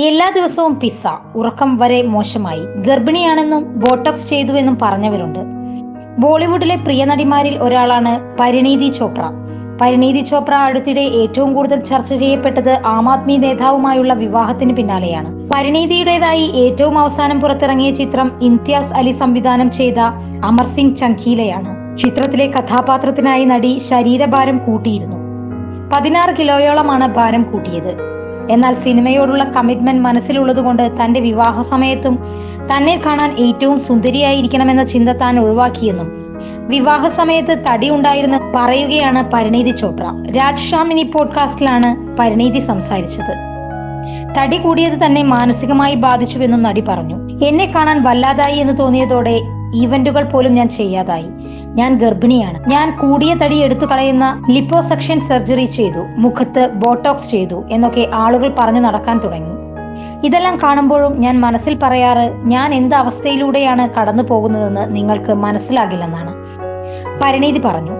എല്ലാ ദിവസവും പിസ്സ ഉറക്കം വരെ മോശമായി. ഗർഭിണിയാണെന്നും ബോട്ടോക്സ് ചെയ്തുവെന്നും പറഞ്ഞവരുണ്ട്. ബോളിവുഡിലെ പ്രിയ നടിമാരിൽ ഒരാളാണ് പരിണീതി ചോപ്ര. പരിണീതി ചോപ്ര അടുത്തിടെ ഏറ്റവും കൂടുതൽ ചർച്ച ചെയ്യപ്പെട്ടത് ആം ആദ്മി നേതാവുമായുള്ള വിവാഹത്തിന് പിന്നാലെയാണ്. പരിണീതിയുടേതായി ഏറ്റവും അവസാനം പുറത്തിറങ്ങിയ ചിത്രം ഇംതിയാസ് അലി സംവിധാനം ചെയ്ത അമർ സിംഗ് ചങ്കീലയാണ്. ചിത്രത്തിലെ കഥാപാത്രത്തിനായി നടി ശരീരഭാരം കൂട്ടിയിരുന്നു. പതിനാറ് കിലോയോളമാണ് ഭാരം കൂട്ടിയത്. എന്നാൽ സിനിമയോടുള്ള കമ്മിറ്റ്മെന്റ് മനസ്സിലുള്ളതുകൊണ്ട് തന്റെ വിവാഹ സമയത്തും തന്നെ കാണാൻ ഏറ്റവും സുന്ദരിയായിരിക്കണമെന്ന ചിന്ത താൻ ഒഴിവാക്കിയെന്നും വിവാഹ സമയത്ത് തടി ഉണ്ടായിരുന്ന പറയുകയാണ് പരിണീതി ചോപ്ര. രാജ്ഷാമിനി പോഡ്കാസ്റ്റിലാണ് പരിണീതി സംസാരിച്ചത്. തടി കൂടിയത് തന്നെ മാനസികമായി ബാധിച്ചുവെന്നും നടി പറഞ്ഞു. എന്നെ കാണാൻ വല്ലാതായി എന്ന് തോന്നിയതോടെ ഈവന്റുകൾ പോലും ഞാൻ ചെയ്യാതായി. ഞാൻ ഗർഭിണിയാണ്. ഞാൻ കൂടിയ തടി എടുത്തു കളയുന്ന ലിപ്പോസക്ഷൻ സർജറി ചെയ്തു മുഖത്ത് ബോട്ടോക്സ് ചെയ്തു എന്നൊക്കെ ആളുകൾ പറഞ്ഞു നടക്കാൻ തുടങ്ങി. ഇതെല്ലാം കാണുമ്പോഴും ഞാൻ മനസ്സിൽ പറയാറ് ഞാൻ എന്ത് അവസ്ഥയിലൂടെയാണ് കടന്നു പോകുന്നതെന്ന് നിങ്ങൾക്ക് മനസ്സിലാകില്ലെന്നാണ്. പരിണീതി പറഞ്ഞു.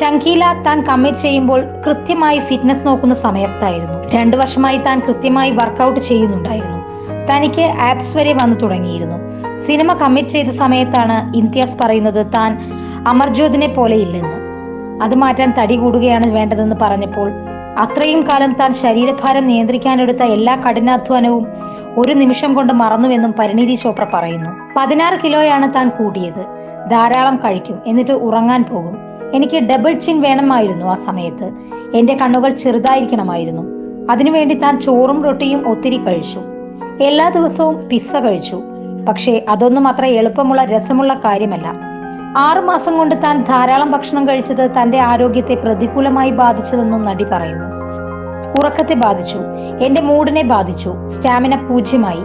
ചങ്കീല താൻ കമ്മിറ്റ് ചെയ്യുമ്പോൾ കൃത്യമായി ഫിറ്റ്നസ് നോക്കുന്ന സമയത്തായിരുന്നു. രണ്ടു വർഷമായി താൻ കൃത്യമായി വർക്കൗട്ട് ചെയ്യുന്നുണ്ടായിരുന്നു. തനിക്ക് ആപ്സ് വരെ വന്നു തുടങ്ങിയിരുന്നു. സിനിമ കമ്മിറ്റ് ചെയ്ത സമയത്താണ് ഇന്ത്യാസ് പറയുന്നത് താൻ അമർജോതിനെ പോലെ ഇല്ലെന്ന്. അത് മാറ്റാൻ തടി കൂടുകയാണ് വേണ്ടതെന്ന് പറഞ്ഞപ്പോൾ അത്രയും കാലം താൻ ശരീരഭാരം നിയന്ത്രിക്കാനെടുത്ത എല്ലാ കഠിനാധ്വാനവും ഒരു നിമിഷം കൊണ്ട് മറന്നുവെന്നും പരിണീതി ചോപ്ര പറയുന്നു. പതിനാറ് കിലോയാണ് താൻ കൂടിയത് ധാരാളം കഴിക്കും. എന്നിട്ട് ഉറങ്ങാൻ പോകും. എനിക്ക് ഡബിൾ ചിൻ വേണമായിരുന്നു ആ സമയത്ത്. എന്റെ കണ്ണുകൾ ചെറുതായിരിക്കണമായിരുന്നു. അതിനുവേണ്ടി താൻ ചോറും റൊട്ടിയും ഒത്തിരി കഴിച്ചു. എല്ലാ ദിവസവും പിസ്സ കഴിച്ചു. പക്ഷേ അതൊന്നും അത്ര എളുപ്പമുള്ള രസമുള്ള കാര്യമല്ല. ആറു മാസം കൊണ്ട് താൻ ധാരാളം ഭക്ഷണം കഴിച്ചത് തന്റെ ആരോഗ്യത്തെ പ്രതികൂലമായി ബാധിച്ചതെന്നും നടി പറയുന്നു. ഉറക്കത്തെ ബാധിച്ചു എന്റെ മൂഡിനെ ബാധിച്ചു സ്റ്റാമിന പൂജ്യമായി.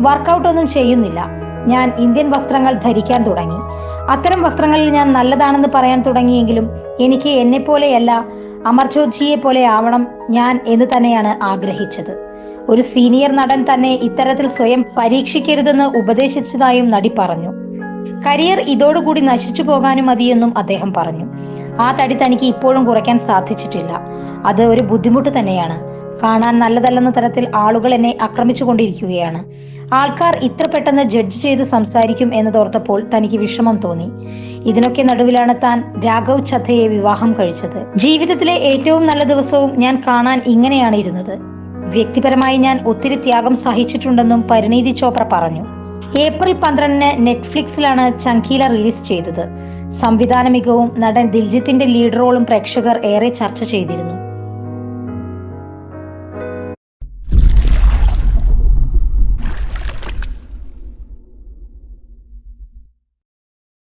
വർക്കൗട്ട് ഒന്നും ചെയ്യുന്നില്ല. ഞാൻ ഇന്ത്യൻ വസ്ത്രങ്ങൾ ധരിക്കാൻ തുടങ്ങി. അത്തരം വസ്ത്രങ്ങളിൽ ഞാൻ നല്ലതാണെന്ന് പറയാൻ തുടങ്ങിയെങ്കിലും എനിക്ക് എന്നെ പോലെയല്ല അമർജോത്ജിയെ പോലെ ആവണം ഞാൻ എന്ന് തന്നെയാണ് ആഗ്രഹിച്ചത്. ഒരു സീനിയർ നടൻ തന്നെ ഇത്തരത്തിൽ സ്വയം പരീക്ഷിക്കരുതെന്ന് ഉപദേശിച്ചതായും നടി പറഞ്ഞു. കരിയർ ഇതോടുകൂടി നശിച്ചു പോകാനും മതിയെന്നും അദ്ദേഹം പറഞ്ഞു. ആ തടി തനിക്ക് ഇപ്പോഴും കുറയ്ക്കാൻ സാധിച്ചിട്ടില്ല. അത് ഒരു ബുദ്ധിമുട്ട് തന്നെയാണ്. കാണാൻ നല്ലതല്ലെന്ന തരത്തിൽ ആളുകൾ എന്നെ ആക്രമിച്ചുകൊണ്ടിരിക്കുകയാണ്. ആൾക്കാർ ഇത്ര പെട്ടെന്ന് ജഡ്ജ് ചെയ്ത് സംസാരിക്കും എന്നതോർത്തപ്പോൾ തനിക്ക് വിഷമം തോന്നി. ഇതിനൊക്കെ നടുവിലാണ് താൻ രാഘവ് ചദ്ധയെ വിവാഹം കഴിച്ചത്. ജീവിതത്തിലെ ഏറ്റവും നല്ല ദിവസവും ഞാൻ കാണാൻ ഇങ്ങനെയാണ് ഇരുന്നത്. വ്യക്തിപരമായി ഞാൻ ഒത്തിരി ത്യാഗം സഹിച്ചിട്ടുണ്ടെന്നും പരിണീതി ചോപ്ര പറഞ്ഞു. ഏപ്രിൽ പന്ത്രണ്ടിന് നെറ്റ്ഫ്ലിക്സിലാണ് ചങ്കീല റിലീസ് ചെയ്തത്. സംവിധാന മികവും നടൻ ദിൽജിത്തിന്റെ ലീഡ് റോളും പ്രേക്ഷകർ ഏറെ ചർച്ച ചെയ്തിരുന്നു.